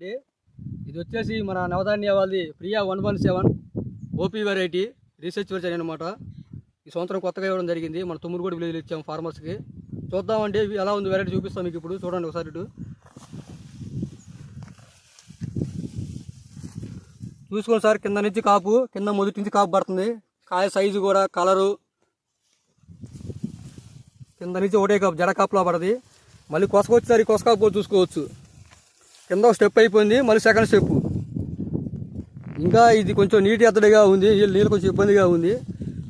అండి. ఇది వచ్చేసి మన నవధాన్య వాళ్ళది Priya one one seven OP variety research version అనమాట ఈ సంవత్సరం కొత్తగా ఇవ్వడం జరిగింది. మన తుమ్మురుగూడ విలేజ్లో ఇచ్చాము ఫార్మర్స్కి. చూద్దామండి ఎలా ఉంది వెరైటీ చూపిస్తాం మీకు ఇప్పుడు. చూడండి ఒకసారి ఇటు. చూసుకోండి సార్ కింద నుంచి కాపు కింద మొదటి నుంచి కాపు పడుతుంది. కాయ సైజు కూడా కలరు కింద నుంచి ఒకటే కాపు జడ కాపులా పడది. మళ్ళీ కొసకొచ్చేసరికి కొసకాపు కాపు చూసుకోవచ్చు. కింద ఒక స్టెప్ అయిపోయింది మళ్ళీ సెకండ్ స్టెప్ ఇంకా ఇది కొంచెం నీటి ఎత్తడిగా ఉంది నీళ్ళు నీళ్ళు కొంచెం ఇబ్బందిగా ఉంది.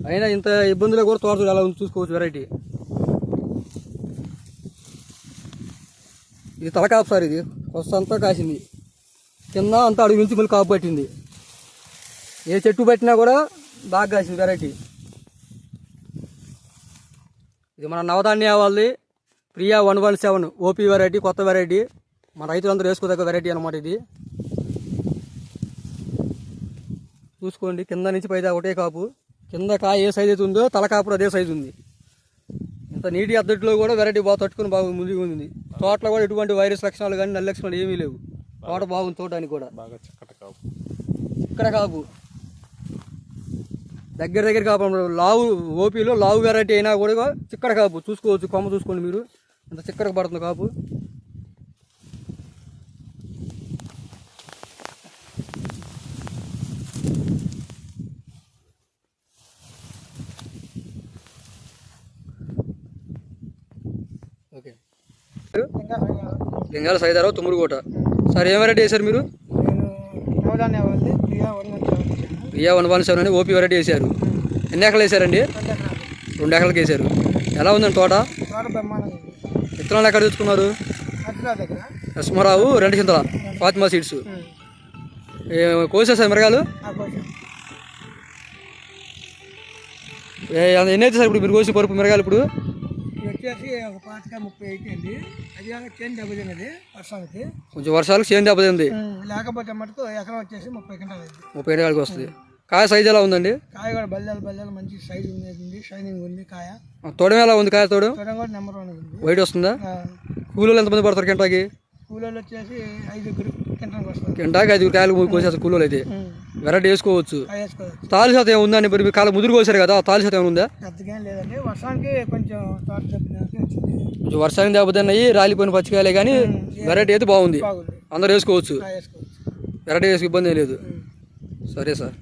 అయినా ఇంత ఇబ్బందులు కూడా తోట ఎలా ఉంది చూసుకోవచ్చు వెరైటీ ఇది తలకాపు సార్ ఇది. కొత్త అంతా కాసింది. కింద అంతా అడుగు నుంచి మళ్ళీ కాపు పట్టింది. ఏ చెట్టు పట్టినా కూడా బాగా కాసింది వెరైటీ ఇది మన నవధాన్య వాళ్ళది Priya one one seven OP variety కొత్త వెరైటీ మన రైతులందరూ వేసుకోదగ్గ వెరైటీ అనమాట ఇది. చూసుకోండి కింద నుంచి పైదా ఒకటే కాపు. కింద కాయ ఏ సైజు అయితే ఉందో తల కాపుడు అదే సైజు ఉంది. ఇంత నీటి అద్దట్లో కూడా వెరైటీ బాగా తట్టుకుని బాగా ముందుగా ఉంది. తోటలో కూడా ఎటువంటి వైరస్ లక్షణాలు కానీ నల్ల లక్షణాలు ఏమీ లేవు. తోట బాగుంది చూడడానికి కూడా. బాగా చక్కటి కాపు. ఇక్కడ కాపు. దగ్గర దగ్గర కాపు. లావు ఓపీలో లావు వెరైటీ అయినా కూడా చిక్కడ కాపు. చూసుకోవచ్చు కొమ్మ చూసుకోండి మీరు. ఇంత చిక్కడకు పడుతుంది కాపు. లింగాల సైదారావు తుమ్మురుకోట సార్ ఏం వెరైటీ వేశారు మీరు? ప్రియా వన్ వన్ సెవెన్ అని ఓపీ వెరైటీ వేశారు. ఎన్ని ఎకరాలు వేశారండి? రెండు ఎకరాలకు వేశారు. ఎలా ఉందండి తోట? విత్తనాలు ఎక్కడ తెచ్చుకున్నారు? అట్లా నరసింహారావు రెండు చింతల ఫాతిమా సీడ్స్. కోసేసారు మిరగాలు ఎన్ని అయితే సార్ ఇప్పుడు మీరు కోసి పరుపు మిరగాలు ఇప్పుడు? ఇది వచ్చేసి ఒక పాతిక ముప్పై అండి. అది కాక చేను దెబ్బతిన్నది వర్షానికి. కొంచెం వర్షాలు చేయం దెబ్బతింది లేకపోతే మటుకు ఎకరం వచ్చేసి ముప్పై అయింది. ముప్పై ఎకరాలకు వస్తుంది. కాయ సైజ్ ఎలా ఉందండి? కాయ కూడా బల్లెలు బల్లెలు మంచి సైజు ఉంది షైనింగ్ ఉంది కాయ. తోడం ఎలా ఉంది కాయ తోడు? చూడడం కూడా నెంబర్ వన్ ఉంది. వైట్ వస్తుందా? కూలీలు ఎంతమంది పడతారు కింటాకి? కూలోళ్ళు వచ్చేసి ఐదుగురు వస్తారు కింటాకి ఐదు కాయలు కోసేస్తారు కూలీలు అయితే. వెరైటీ వేసుకోవచ్చు. తాలి శాతం ఏముందా అండి? మరి మీరు కాలం ముదురు కోసారు కదా తాలి శాతం ఏమైనా ఉందా? పెద్దగా లేదండి. వర్షానికి కొంచెం వర్షానికి దెబ్బతిన్నాయి రాలిపోయిన పచ్చికాయలే కానీ వెరైటీ అయితే బాగుంది. అందరూ వేసుకోవచ్చు. వెరైటీ వేసుకు ఇబ్బంది లేదు. సరే సార్.